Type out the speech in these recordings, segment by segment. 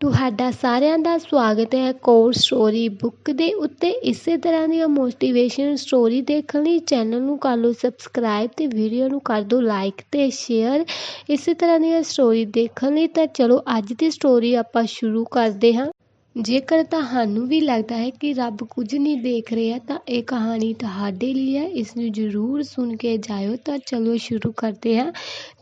ਤੁਹਾਡਾ ਸਾਰਿਆਂ ਦਾ ਸਵਾਗਤ ਹੈ ਕੋਰ ਸਟੋਰੀ ਬੁੱਕ ਦੇ ਉੱਤੇ। ਇਸੇ ਤਰ੍ਹਾਂ ਦੀਆਂ ਮੋਟੀਵੇਸ਼ਨ ਸਟੋਰੀ ਦੇਖਣ ਲਈ ਚੈਨਲ ਨੂੰ ਕਰ ਲਓ ਸਬਸਕ੍ਰਾਈਬ ਤੇ ਵੀਡੀਓ ਨੂੰ ਕਰ ਦਿਓ ਲਾਈਕ ਤੇ ਸ਼ੇਅਰ। ਇਸੇ ਤਰ੍ਹਾਂ ਦੀਆਂ ਸਟੋਰੀ ਦੇਖਣ ਲਈ ਤਾਂ ਚਲੋ ਅੱਜ ਦੀ ਸਟੋਰੀ ਆਪਾਂ ਸ਼ੁਰੂ ਕਰਦੇ ਹਾਂ। ਜੇਕਰ ਤੁਹਾਨੂੰ ਵੀ ਲੱਗਦਾ ਹੈ ਕਿ ਰੱਬ ਕੁਝ ਨਹੀਂ ਦੇਖ ਰਿਹਾ, ਤਾਂ ਇਹ ਕਹਾਣੀ ਤੁਹਾਡੇ ਲਈ ਹੈ। ਇਸ ਨੂੰ ਜ਼ਰੂਰ ਸੁਣ ਕੇ ਜਾਇਓ। ਤਾਂ ਚਲੋ ਸ਼ੁਰੂ ਕਰਦੇ ਹਾਂ।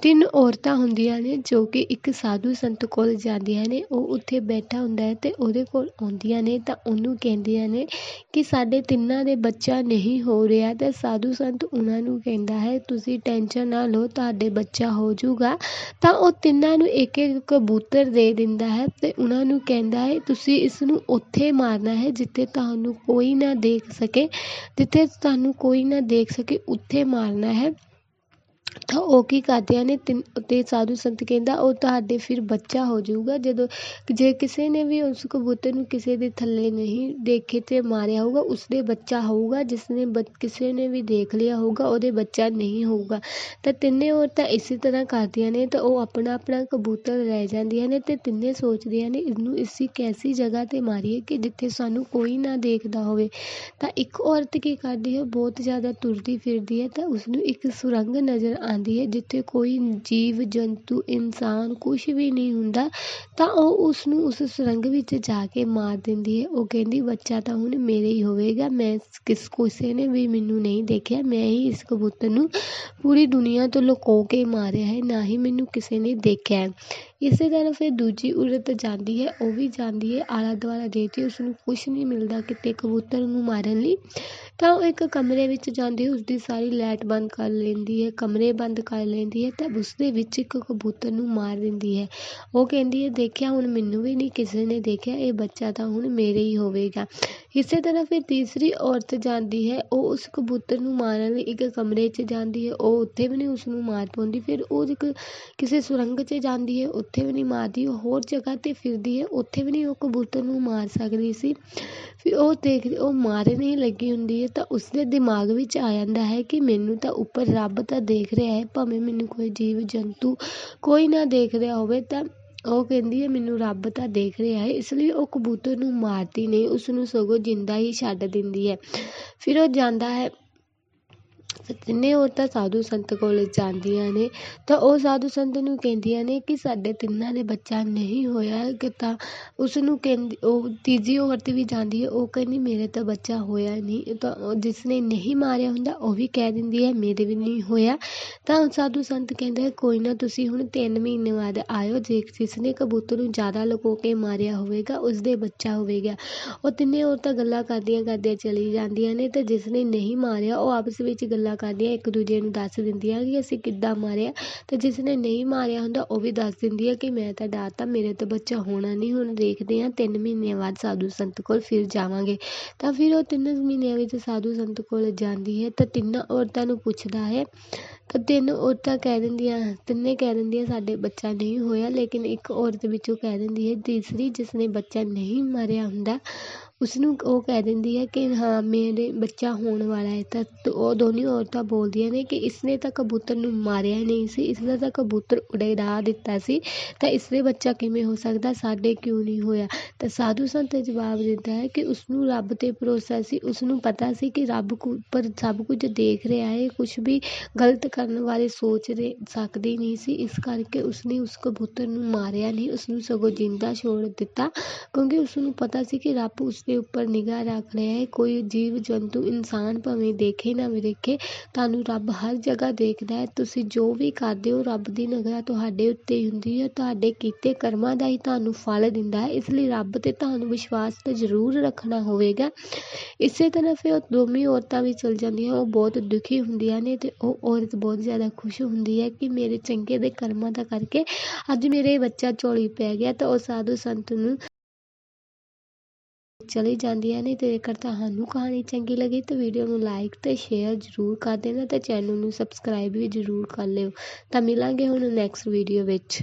ਤਿੰਨ ਔਰਤਾਂ ਹੁੰਦੀਆਂ ਨੇ, ਜੋ ਕਿ ਇੱਕ ਸਾਧੂ ਸੰਤ ਕੋਲ ਜਾਂਦੀਆਂ ਨੇ। ਉਹ ਉੱਥੇ ਬੈਠਾ ਹੁੰਦਾ ਹੈ ਤੇ ਉਹਦੇ ਕੋਲ ਆਉਂਦੀਆਂ ਨੇ। ਤਾਂ ਉਹਨੂੰ ਕਹਿੰਦੀਆਂ ਨੇ ਕਿ ਸਾਡੇ ਤਿੰਨਾਂ ਦੇ ਬੱਚਾ ਨਹੀਂ ਹੋ ਰਿਹਾ। ਤਾਂ ਸਾਧੂ ਸੰਤ ਉਹਨਾਂ ਨੂੰ ਕਹਿੰਦਾ ਹੈ, ਤੁਸੀਂ ਟੈਨਸ਼ਨ ਨਾ ਲਓ, ਤੁਹਾਡੇ ਬੱਚਾ ਹੋ ਜਾਊਗਾ। ਤਾਂ ਉਹ ਤਿੰਨਾਂ ਨੂੰ ਇੱਕ ਇੱਕ ਕਬੂਤਰ ਦੇ ਦਿੰਦਾ ਹੈ ਤੇ ਉਹਨਾਂ ਨੂੰ ਕਹਿੰਦਾ ਹੈ, ਤੁਸੀਂ ਇਸ ਨੂੰ ਉੱਥੇ ਮਾਰਨਾ ਹੈ ਜਿੱਥੇ ਤੁਹਾਨੂੰ ਕੋਈ ਨਾ ਦੇਖ ਸਕੇ, ਜਿੱਥੇ ਤੁਹਾਨੂੰ ਕੋਈ ਨਾ ਦੇਖ ਸਕੇ, ਉੱਥੇ ਮਾਰਨਾ ਹੈ। ਤਾਂ ਉਹ ਕੀ ਕਰਦੀਆਂ ਨੇ ਤਿੰਨ ਅਤੇ ਸਾਧੂ ਸੰਤ ਕਹਿੰਦਾ, ਉਹ ਤੁਹਾਡੇ ਫਿਰ ਬੱਚਾ ਹੋ ਜਾਊਗਾ। ਜਦੋਂ ਜੇ ਕਿਸੇ ਨੇ ਵੀ ਉਸ ਕਬੂਤਰ ਨੂੰ ਕਿਸੇ ਦੇ ਥੱਲੇ ਨਹੀਂ ਦੇਖੇ ਅਤੇ ਮਾਰਿਆ ਹੋਊਗਾ, ਉਸਦੇ ਬੱਚਾ ਹੋਊਗਾ। ਜਿਸ ਨੇ ਕਿਸੇ ਨੇ ਵੀ ਦੇਖ ਲਿਆ ਹੋਊਗਾ, ਉਹਦੇ ਬੱਚਾ ਨਹੀਂ ਹੋਊਗਾ। ਤਾਂ ਤਿੰਨੇ ਔਰਤਾਂ ਇਸੇ ਤਰ੍ਹਾਂ ਕਰਦੀਆਂ ਨੇ, ਤਾਂ ਉਹ ਆਪਣਾ ਆਪਣਾ ਕਬੂਤਰ ਲੈ ਜਾਂਦੀਆਂ ਨੇ ਅਤੇ ਤਿੰਨੇ ਸੋਚਦੀਆਂ ਨੇ, ਇਹਨੂੰ ਇਸੀ ਕੈਸੀ ਜਗ੍ਹਾ ਤੇ ਮਾਰੀਏ ਕਿ ਜਿੱਥੇ ਸਾਨੂੰ ਕੋਈ ਨਾ ਦੇਖਦਾ ਹੋਵੇ। ਤਾਂ ਇੱਕ ਔਰਤ ਕੀ ਕਰਦੀ ਹੈ, ਬਹੁਤ ਜ਼ਿਆਦਾ ਤੁਰਦੀ ਫਿਰਦੀ ਹੈ, ਤਾਂ ਉਸਨੂੰ ਇੱਕ ਸੁਰੰਗ ਨਜ਼ਰ ਆਉਂਦੀ ਹੈ, ਜਿੱਥੇ ਕੋਈ ਜੀਵ, ਜੰਤੂ, ਇਨਸਾਨ ਕੁਛ ਵੀ ਨਹੀਂ ਹੁੰਦਾ, ਤਾਂ ਉਹ ਉਸ ਨੂੰ ਉਸ ਸੁਰੰਗ ਵਿੱਚ ਜਾ ਕੇ ਮਾਰ ਦਿੰਦੀ ਹੈ। ਉਹ ਕਹਿੰਦੀ, ਬੱਚਾ ਤਾਂ ਹੁਣ ਮੇਰੇ ਹੀ ਹੋਵੇਗਾ, ਮੈਂ ਕਿਸ, ਕਿਸੇ ਨੇ ਵੀ ਮੈਨੂੰ ਨਹੀਂ ਦੇਖਿਆ, ਮੈਂ ਹੀ ਇਸ ਕਬੂਤਰ ਨੂੰ ਪੂਰੀ ਦੁਨੀਆ ਤੋਂ ਲੁਕੋ ਕੇ ਮਾਰਿਆ ਹੈ, ਨਾ ਹੀ ਮੈਨੂੰ ਕਿਸੇ ਨੇ ਦੇਖਿਆ ਇਸੇ ਤਰ੍ਹਾਂ ਫਿਰ ਦੂਜੀ ਔਰਤ ਜਾਂਦੀ ਹੈ, ਉਹ ਵੀ ਜਾਂਦੀ ਹੈ ਆਲਾ ਦੁਆਲਾ ਦੇਖ ਕੇ ਉਸਨੂੰ ਕੁਛ ਨਹੀਂ ਮਿਲਦਾ ਕਿਤੇ ਕਬੂਤਰ ਨੂੰ ਮਾਰਨ ਲਈ। ਤਾਂ ਉਹ ਇੱਕ ਕਮਰੇ ਵਿੱਚ ਜਾਂਦੀ, ਉਸਦੀ ਸਾਰੀ ਲਾਈਟ ਬੰਦ ਕਰ ਲੈਂਦੀ ਹੈ, ਕਮਰੇ ਬੰਦ ਕਰ ਲੈਂਦੀ ਹੈ, ਤਾਂ ਉਸਦੇ ਵਿੱਚ ਇੱਕ ਕਬੂਤਰ ਨੂੰ ਮਾਰ ਦਿੰਦੀ ਹੈ। ਉਹ ਕਹਿੰਦੀ ਹੈ, ਦੇਖਿਆ ਹੁਣ ਮੈਨੂੰ ਵੀ ਨਹੀਂ ਕਿਸੇ ਨੇ ਦੇਖਿਆ, ਇਹ ਬੱਚਾ ਤਾਂ ਹੁਣ ਮੇਰੇ ਹੀ ਹੋਵੇਗਾ। ਇਸੇ ਤਰ੍ਹਾਂ ਫਿਰ ਤੀਸਰੀ ਔਰਤ ਜਾਂਦੀ ਹੈ, ਉਹ ਉਸ ਕਬੂਤਰ ਨੂੰ ਮਾਰਨ ਲਈ ਇੱਕ ਕਮਰੇ 'ਚ ਜਾਂਦੀ ਹੈ, ਉਹ ਉੱਥੇ ਵੀ ਨਹੀਂ ਉਸਨੂੰ ਮਾਰ ਪਾਉਂਦੀ, ਫਿਰ ਉਹ ਇੱਕ ਕਿਸੇ ਸੁਰੰਗ 'ਚ ਜਾਂਦੀ ਹੈ, ਉੱਥੇ ਵੀ ਨਹੀਂ ਮਾਰਦੀ, ਉਹ ਹੋਰ ਜਗ੍ਹਾ 'ਤੇ ਫਿਰਦੀ ਹੈ, ਉੱਥੇ ਵੀ ਨਹੀਂ ਉਹ ਕਬੂਤਰ ਨੂੰ ਮਾਰ ਸਕਦੀ ਸੀ। ਫਿਰ ਉਹ ਦੇਖ ਉਹ ਮਾਰਨ ਹੀ ਲੱਗੀ ਹੁੰਦੀ ਹੈ, ਤਾਂ ਉਸਦੇ ਦਿਮਾਗ ਵਿੱਚ ਆ ਜਾਂਦਾ ਹੈ ਕਿ ਮੈਨੂੰ ਤਾਂ ਉੱਪਰ ਰੱਬ ਤਾਂ ਦੇਖ ਰਿਹਾ ਹੈ, ਭਾਵੇਂ ਮੈਨੂੰ ਕੋਈ ਜੀਵ ਜੰਤੂ ਕੋਈ ਨਾ ਦੇਖ ਰਿਹਾ ਹੋਵੇ, ਤਾਂ ਉਹ ਕਹਿੰਦੀ ਹੈ, ਮੈਨੂੰ ਰੱਬ ਤਾਂ ਦੇਖ ਰਿਹਾ ਹੈ, ਇਸ ਲਈ ਉਹ ਕਬੂਤਰ ਨੂੰ ਮਾਰਦੀ ਨਹੀਂ ਉਸ ਨੂੰ ਸਗੋਂ ਜਿੰਦਾ ਹੀ ਛੱਡ ਦਿੰਦੀ ਹੈ। ਫਿਰ ਉਹ ਜਾਂਦਾ ਹੈ ਤਿੰਨੇ ਔਰਤਾਂ ਸਾਧੂ ਸੰਤ ਕੋਲ ਜਾਂਦੀਆਂ ਨੇ, ਤਾਂ ਉਹ ਸਾਧੂ ਸੰਤ ਨੂੰ ਕਹਿੰਦੀਆਂ ਨੇ ਕਿ ਸਾਡੇ ਤਿੰਨਾਂ ਦੇ ਬੱਚਾ ਨਹੀਂ ਹੋਇਆ ਕਿ ਤਾਂ ਉਸ ਨੂੰ ਕਹਿੰਦੀ, ਉਹ ਤੀਜੀ ਔਰਤ ਵੀ ਜਾਂਦੀ ਹੈ, ਉਹ ਕਹਿੰਦੀ ਮੇਰੇ ਤਾਂ ਬੱਚਾ ਹੋਇਆ ਨਹੀਂ, ਤਾਂ ਜਿਸ ਨੇ ਨਹੀਂ ਮਾਰਿਆ ਹੁੰਦਾ, ਉਹ ਵੀ ਕਹਿ ਦਿੰਦੀ ਹੈ ਮੇਰੇ ਵੀ ਨਹੀਂ ਹੋਇਆ। ਤਾਂ ਸਾਧੂ ਸੰਤ ਕਹਿੰਦੇ ਕੋਈ ਨਾ ਤੁਸੀਂ ਹੁਣ ਤਿੰਨ ਮਹੀਨੇ ਬਾਅਦ ਆਇਓ, ਜੇ ਜਿਸ ਨੇ ਕਬੂਤਰ ਨੂੰ ਜ਼ਿਆਦਾ ਲੁਕੋ ਕੇ ਮਾਰਿਆ ਹੋਵੇਗਾ, ਉਸਦੇ ਬੱਚਾ ਹੋਵੇਗਾ। ਉਹ ਤਿੰਨੇ ਔਰਤਾਂ ਗੱਲਾਂ ਕਰਦੀਆਂ ਕਰਦੀਆਂ ਚਲੀ ਜਾਂਦੀਆਂ ਨੇ, ਤੇ ਜਿਸ ਨੇ ਨਹੀਂ ਮਾਰਿਆ, ਉਹ ਆਪਸ ਵਿੱਚ ਗੱਲਾਂ ਕਰਦੀਆਂ ਇੱਕ ਦੂਜੇ ਨੂੰ ਦੱਸ ਦਿੰਦੀਆਂ ਕਿ ਅਸੀਂ ਕਿੱਦਾਂ ਮਾਰਿਆ। ਅਤੇ ਜਿਸ ਨੇ ਨਹੀਂ ਮਾਰਿਆ ਹੁੰਦਾ, ਉਹ ਵੀ ਦੱਸ ਦਿੰਦੀ ਹੈ ਕਿ ਮੈਂ ਤਾਂ ਡਰਤਾ ਮੇਰੇ ਤੋਂ ਬੱਚਾ ਹੋਣਾ ਨਹੀਂ। ਹੁਣ ਦੇਖਦੇ ਹਾਂ, ਤਿੰਨ ਮਹੀਨਿਆਂ ਬਾਅਦ ਸਾਧੂ ਸੰਤ ਕੋਲ ਫਿਰ ਜਾਵਾਂਗੇ। ਤਾਂ ਫਿਰ ਉਹ ਤਿੰਨ ਮਹੀਨਿਆਂ ਵਿੱਚ ਸਾਧੂ ਸੰਤ ਕੋਲ ਜਾਂਦੀ ਹੈ। ਤਾਂ ਤਿੰਨਾਂ ਔਰਤਾਂ ਨੂੰ ਪੁੱਛਦਾ ਹੈ। ਤਾਂ ਤਿੰਨ ਔਰਤਾਂ ਕਹਿ ਦਿੰਦੀਆਂ, ਤਿੰਨੇ ਕਹਿ ਦਿੰਦੀਆਂ, ਸਾਡੇ ਬੱਚਾ ਨਹੀਂ ਹੋਇਆ। ਲੇਕਿਨ ਇੱਕ ਔਰਤ ਵਿੱਚੋਂ ਕਹਿ ਦਿੰਦੀ ਹੈ, ਤੀਸਰੀ, ਜਿਸ ਨੇ ਬੱਚਾ ਨਹੀਂ ਮਾਰਿਆ ਹੁੰਦਾ ਉਸਨੂੰ ਉਹ ਕਹਿ ਦਿੰਦੀ ਹੈ ਕਿ ਹਾਂ, ਮੇਰੇ ਬੱਚਾ ਹੋਣ ਵਾਲਾ ਹੈ ਤਾਂ ਉਹ ਦੋਨੇ ਔਰਤਾਂ ਬੋਲਦੀਆਂ ਨੇ ਕਿ ਇਸਨੇ ਤਾਂ ਕਬੂਤਰ ਨੂੰ ਮਾਰਿਆ ਨਹੀਂ ਸੀ, ਇਸਦਾ ਤਾਂ ਕਬੂਤਰ ਉਡਾ ਦਿੱਤਾ ਸੀ, ਤਾਂ ਇਸਦੇ ਬੱਚਾ ਕਿਵੇਂ ਹੋ ਸਕਦਾ? ਸਾਡੇ ਕਿਉਂ ਨਹੀਂ ਹੋਇਆ? ਤਾਂ ਸਾਧੂ ਸੰਤ ਜਵਾਬ ਦਿੰਦਾ ਹੈ ਕਿ ਉਸਨੂੰ ਰੱਬ 'ਤੇ ਭਰੋਸਾ ਸੀ, ਉਸਨੂੰ ਪਤਾ ਸੀ ਕਿ ਰੱਬ ਉੱਪਰ ਸਭ ਕੁਝ ਦੇਖ ਰਿਹਾ ਹੈ, ਕੁਛ ਵੀ ਗਲਤ ਕਰਨ ਬਾਰੇ ਸੋਚ ਰਹੇ ਸਕਦੀ ਨਹੀਂ ਸੀ, ਇਸ ਕਰਕੇ ਉਸਨੇ ਉਸ ਕਬੂਤਰ ਨੂੰ ਮਾਰਿਆ ਨਹੀਂ, ਉਸਨੂੰ ਸਗੋਂ ਜਿੰਦਾ ਛੋੜ ਦਿੱਤਾ, ਕਿਉਂਕਿ ਉਸਨੂੰ ਪਤਾ ਸੀ ਕਿ ਰੱਬ ਉਸ ਦੇ ਉੱਪਰ ਨਿਗਾਹ ਰੱਖ ਰਿਹਾ ਹੈ। ਕੋਈ ਜੀਵ ਜੰਤੂ ਇਨਸਾਨ ਭਾਵੇਂ ਦੇਖੇ ਨਾ ਵੀ ਦੇਖੇ ਤੁਹਾਨੂੰ ਰੱਬ ਹਰ ਜਗ੍ਹਾ ਦੇਖਦਾ ਹੈ। ਤੁਸੀਂ ਜੋ ਵੀ ਕਰਦੇ ਹੋ, ਰੱਬ ਦੀ ਨਿਗਾਹ ਤੁਹਾਡੇ ਉੱਤੇ ਹੁੰਦੀ ਹੈ। ਤੁਹਾਡੇ ਕੀਤੇ ਕਰਮਾਂ ਦਾ ਹੀ ਤੁਹਾਨੂੰ ਫਲ ਦਿੰਦਾ ਹੈ। ਇਸ ਲਈ ਰੱਬ 'ਤੇ ਤੁਹਾਨੂੰ ਵਿਸ਼ਵਾਸ ਤਾਂ ਜ਼ਰੂਰ ਰੱਖਣਾ ਹੋਵੇਗਾ। ਇਸੇ ਤਰ੍ਹਾਂ ਫਿਰ ਉਹ ਦੋਵੇਂ ਔਰਤਾਂ ਵੀ ਚਲ ਜਾਂਦੀਆਂ। ਉਹ ਬਹੁਤ ਦੁਖੀ ਹੁੰਦੀਆਂ ਨੇ ਅਤੇ ਉਹ ਔਰਤ ਬਹੁਤ ਜ਼ਿਆਦਾ ਖੁਸ਼ ਹੁੰਦੀ ਹੈ ਕਿ ਮੇਰੇ ਚੰਗੇ ਦੇ ਕਰਮਾਂ ਦਾ ਕਰਕੇ ਅੱਜ ਮੇਰੇ ਬੱਚਾ ਝੋਲੀ ਪੈ ਗਿਆ ਤਾਂ ਉਹ ਸਾਧੂ ਸੰਤ ਨੂੰ ਚਲੀ ਜਾਂਦੀਆਂ ਨੇ ਅਤੇ ਜੇਕਰ ਤੁਹਾਨੂੰ ਕਹਾਣੀ ਚੰਗੀ ਲੱਗੀ ਤਾਂ ਵੀਡੀਓ ਨੂੰ ਲਾਈਕ ਅਤੇ ਸ਼ੇਅਰ ਜ਼ਰੂਰ ਕਰ ਦੇਣਾ ਅਤੇ ਚੈਨਲ ਨੂੰ ਸਬਸਕ੍ਰਾਈਬ ਵੀ ਜ਼ਰੂਰ ਕਰ ਲਿਓ। ਤਾਂ ਮਿਲਾਂਗੇ ਹੁਣ ਨੈਕਸਟ ਵੀਡੀਓ ਵਿੱਚ।